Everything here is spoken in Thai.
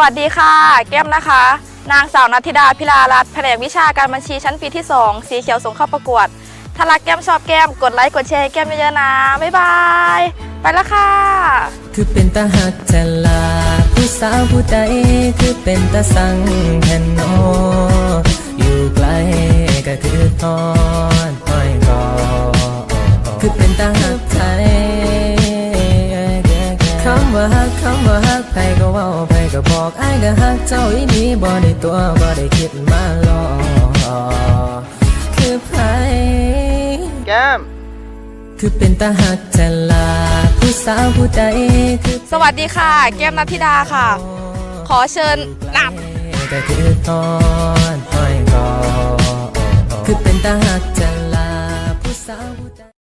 วัสดีค่ะ แก้มนะคะ นางสาวนัทธิดาพิลารัตน์แผนกวิชาการบัญชีชั้นปีที่ 2 สีเขียวส่งเข้าประกวด ถ้ารักแก้มชอบแก้ม กดไลค์กดแชร์แก้มเยอะๆนะ บ๊ายบาย ไปแล้วค่ะ คือเป็นตาหักแทนลาผู้สาวผู้ใดคือเป็นตาสังแทนโนอยู่ไกลก็คือทอดห้อยกอคือเป็นตาหักำว่าหักคำว่าหักไปก็ว่าไปก็บอกไอ้ก็หักเจ้าอีนี้บ่ได้ตัวบ่ได้คิดมาหลอกคือไผแก้ม คือเป็นตาหักแทนลาผู้สาวผู้ใดคือสวัสดีค่ะ แก้มนัทธิดาค่ะ ขอเชิญหลับก็คือทอดห้อยคอคือเป็นตาหักแท